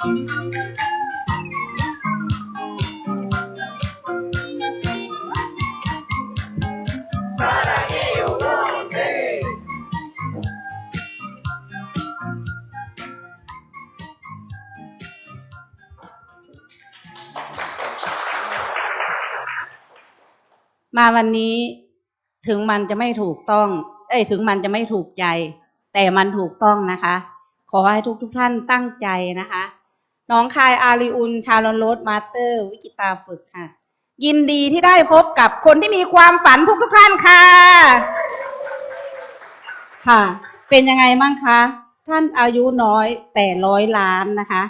มาวันนี้ถึงมันจะไม่ถูกต้อง เอ้ยถึงมันจะไม่ถูกใจ แต่มันถูกต้องนะคะ ขอให้ทุกทุกๆท่านตั้งใจนะคะ น้องคายอารีอุนชาลอนโรสมาสเตอร์ วิกิตาฝึกค่ะ ยินดีที่ได้พบกับคนที่มีความฝันทุกทุกท่านค่ะ ค่ะ เป็นยังไงบ้างคะ ท่านอายุน้อยแต่ร้อยล้านนะคะ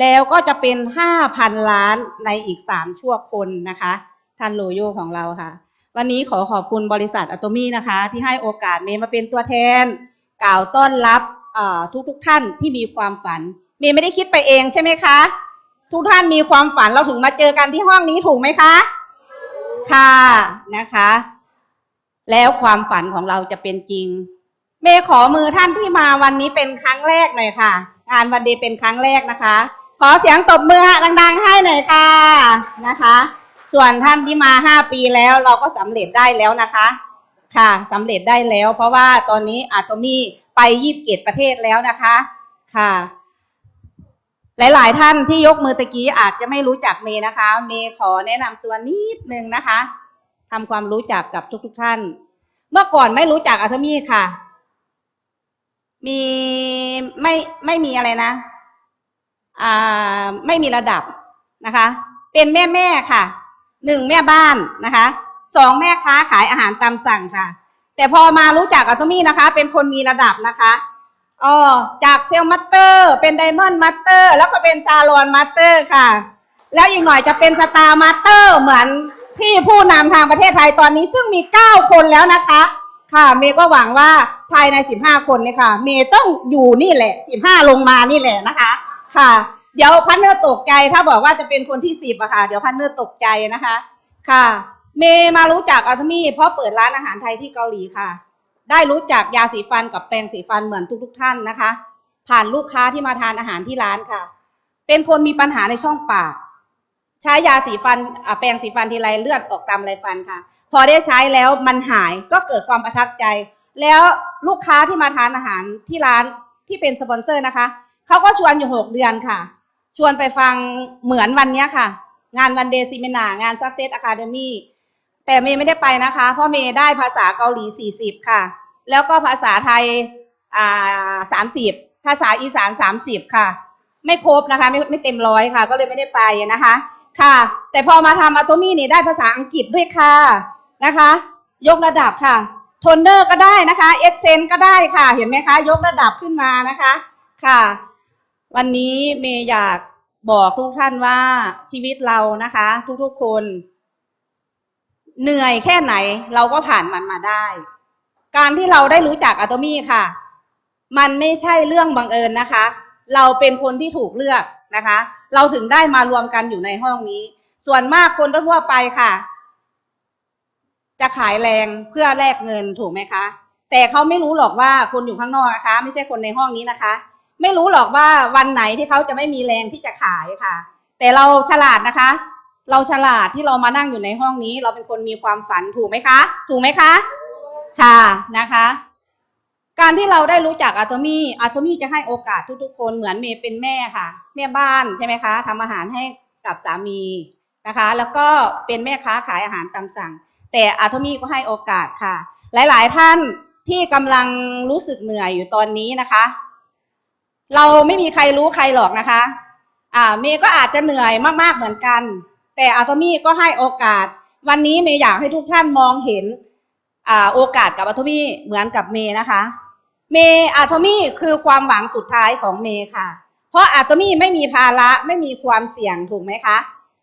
แล้วก็จะเป็นห้าพันล้านในอีกสามชั่วคนนะคะ ท่านโลโยของเราค่ะ วันนี้ขอขอบคุณบริษัทอะโตมี่นะคะ ที่ให้โอกาสเมย์มาเป็นตัวแทน กล่าวต้อนรับทุกทุกท่านที่มีความฝัน มย์ไม่ได้คิดไปเองใช่ไหมคะ ทุกท่านมีความฝันเราถึงมาเจอกันที่ห้องนี้ถูกไหมคะ ค่ะนะคะ แล้วความฝันของเราจะเป็นจริง เมย์ขอมือท่านที่มาวันนี้เป็นครั้งแรกหน่อยค่ะ งานวันเดย์เป็นครั้งแรกนะคะ ขอเสียงตบมือดัง ๆ ให้หน่อยค่ะนะคะ ส่วนท่านที่มาห้าปีแล้วเราก็สำเร็จได้แล้วนะคะค่ะสำเร็จได้แล้ว เพราะว่าตอนนี้อาโตมี่ไปยี่สิบเกตประเทศแล้วนะคะ ค่ะ หลาย ๆ ท่านที่ยกมือตะกี้อาจจะไม่รู้จักเมย์นะคะ เมย์ขอแนะนำตัวนิดนึงนะคะทำความรู้จักกับทุกๆท่าน เมื่อก่อนไม่รู้จักอาโตมี่ค่ะ มีไม่ไม่มีอะไรนะอ่าไม่มีระดับนะคะ เป็นแม่แม่ค่ะหนึ่งแม่บ้านนะคะสองแม่ค้าขายอาหารตามสั่งค่ะ แต่พอมารู้จักอัตมี่นะคะ เป็นคนมีระดับนะคะ อ๋อจากเซลมัตเตอร์เป็นไดมอนด์มัตเตอร์แล้วก็เป็นชาลอนมัตเตอร์ค่ะ แล้วอีกหน่อยจะเป็นสตาร์มัตเตอร์เหมือนที่ผู้นำทางประเทศไทยตอนนี้ซึ่งมีเก้าคนแล้วนะคะ ค่ะ เมย์ก็หวังว่าภายในสิบห้าคนเนี่ยค่ะ เมย์ต้องอยู่นี่แหละสิบห้าลงมานี่แหละนะคะ ค่ะ เดี๋ยวพันเนอร์ตกใจถ้าบอกว่าจะเป็นคนที่สิบอะค่ะ เดี๋ยวพันเนอร์ตกใจนะคะ ค่ะ เมย์มารู้จักอัลทมี่เพราะเปิดร้านอาหารไทยที่เกาหลีค่ะ ได้รู้จักยาสีฟันกับแปรงสีฟันเหมือนทุกๆท่านนะคะ ผ่านลูกค้าที่มาทานอาหารที่ร้านค่ะ เป็นคนมีปัญหาในช่องปาก ใช้ยาสีฟันแปรงสีฟันทีไรเลือดออกตามไรฟันค่ะ พอได้ใช้แล้วมันหายก็เกิดความประทับใจ แล้วลูกค้าที่มาทานอาหารที่ร้านที่เป็นสปอนเซอร์นะคะเขาก็ชวนอยู่หกเดือนค่ะ ชวนไปฟังเหมือนวันนี้ค่ะ งานวันเดย์ซิมินางาน Success Academy แต่เมย์ไม่ได้ไปนะคะ เพราะเมย์ได้ภาษาเกาหลี40ค่ะ แล้วก็ภาษาไทยอ่า30ภาษาอีสาน30ค่ะ ไม่ครบนะคะ ไม่ไม่เต็มร้อยค่ะ ก็เลยไม่ได้ไปนะคะ ค่ะ แต่พอมาทำอะโตมี่นี่ได้ภาษาอังกฤษด้วยค่ะนะคะ ยกระดับค่ะโทนเนอร์ก็ได้นะคะเอ็กเซนก็ได้ค่ะ เห็นไหมคะ ยกระดับขึ้นมานะคะค่ะ วันนี้เมย์อยากบอกทุกท่านว่าชีวิตเรานะคะ ทุกๆคน เหนื่อยแค่ไหนเราก็ผ่านมันมาได้ การที่เราได้รู้จักอะโตมี่ค่ะ มันไม่ใช่เรื่องบังเอิญนะคะ เราเป็นคนที่ถูกเลือกนะคะ เราถึงได้มารวมกันอยู่ในห้องนี้ ส่วนมากคนทั่วไปค่ะ จะขายแรงเพื่อแลกเงินถูกไหมคะ แต่เขาไม่รู้หรอกว่าคนอยู่ข้างนอกนะคะ ไม่ใช่คนในห้องนี้นะคะ ไม่รู้หรอกว่าวันไหนที่เขาจะไม่มีแรงที่จะขายค่ะ แต่เราฉลาดนะคะ เราฉลาดที่เรามานั่งอยู่ในห้องนี้ เราเป็นคนมีความฝันถูกไหมคะ ถูกไหมคะ ค่ะนะคะ การที่เราได้รู้จักอะโตมี่อะโตมี่จะให้โอกาสทุกๆ คนเหมือนเมย์เป็นแม่ค่ะ แม่บ้านใช่ไหมคะทำอาหารให้กับสามีนะคะ แล้วก็เป็นแม่ค้าขายอาหารตามสั่ง แต่อะโตมี่ก็ให้โอกาสค่ะ หลายๆ ท่านที่กำลังรู้สึกเหนื่อยอยู่ตอนนี้นะคะ เราไม่มีใครรู้ใครหรอกนะคะ อ่าเมย์ก็อาจจะเหนื่อยมากๆเหมือนกัน แต่อะโตมี่ก็ให้โอกาส วันนี้เมย์อยากให้ทุกท่านมองเห็นอโอกาสกับอะโตมี่เหมือนกับเมย์นะคะ เมย์อะโตมี่คือความหวังสุดท้ายของเมย์ค่ะ เพราะอะโตมี่ไม่มีภาระไม่มีความเสี่ยงถูกไหมคะ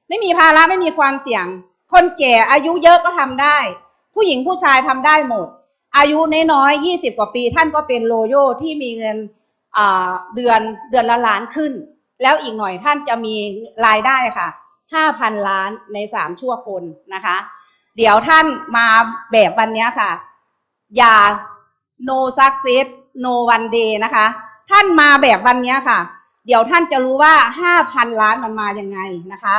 ไม่มีภาระไม่มีความเสี่ยง คนแก่อายุเยอะก็ทำได้ ผู้หญิงผู้ชายทำได้หมด อายุน้อยๆยี่สิบกว่าปีท่านก็เป็นโลโยที่มีเงินเดือนเดือนละล้านขึ้น แล้วอีกหน่อยท่านจะมีรายได้ค่ะ ห้าพันล้านในสามชั่วคนนะคะ เดี๋ยวท่านมาแบบวันนี้ค่ะ อย่า no success no one day นะคะ ท่านมาแบบวันนี้ค่ะ เดี๋ยวท่านจะรู้ว่าห้าพันล้านมันมายังไงนะคะ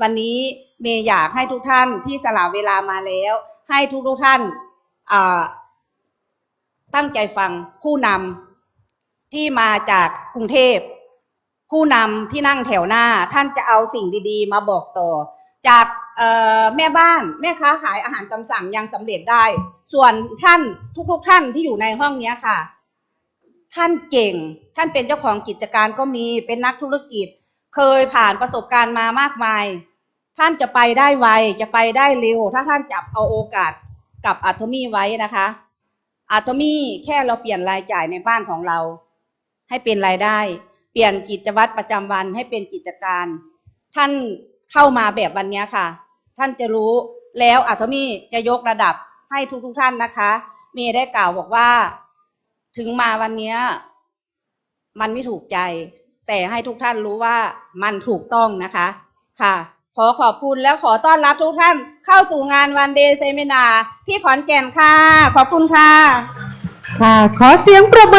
วันนี้เมย์อยากให้ทุกท่านที่สละเวลามาแล้ว ให้ทุกทุกท่านตั้งใจฟังผู้นำที่มาจากกรุงเทพ ผู้นำที่นั่งแถวหน้า ท่านจะเอาสิ่งดีๆ มาบอกต่อ จากแม่บ้านแม่ค้าขายอาหารตามสั่งยังสำเร็จได้ ส่วนท่านทุกๆท่านที่อยู่ในห้องนี้ค่ะ ท่านเก่ง ท่านเป็นเจ้าของกิจการก็มีเป็นนักธุรกิจ เคยผ่านประสบการณ์มามากมาย ท่านจะไปได้ไวจะไปได้เร็ว ถ้าท่านจับเอาโอกาสกับอัตมีไว้นะคะอัตมีแค่เราเปลี่ยนรายจ่ายในบ้านของเรา ให้เป็นรายได้ เปลี่ยนกิจวัตรประจำวันให้เป็นกิจการ ท่านเข้ามาแบบวันนี้ค่ะ ท่านจะรู้แล้วอัตมี่จะยกระดับให้ทุกๆทท่านนะคะมย์ได้กล่าวบอกว่า ถึงมาวันนี้มันไม่ถูกใจ แต่ให้ทุกท่านรู้ว่ามันถูกต้องนะคะค่ะ ขอขอบคุณแล้วขอต้อนรับทุกท่านเข้าสู่งานวันเดย์เซมินาที่ขอนแก่นค่ะ ขอบคุณค่ะ ค่ะ ขอเสียงปรบมือ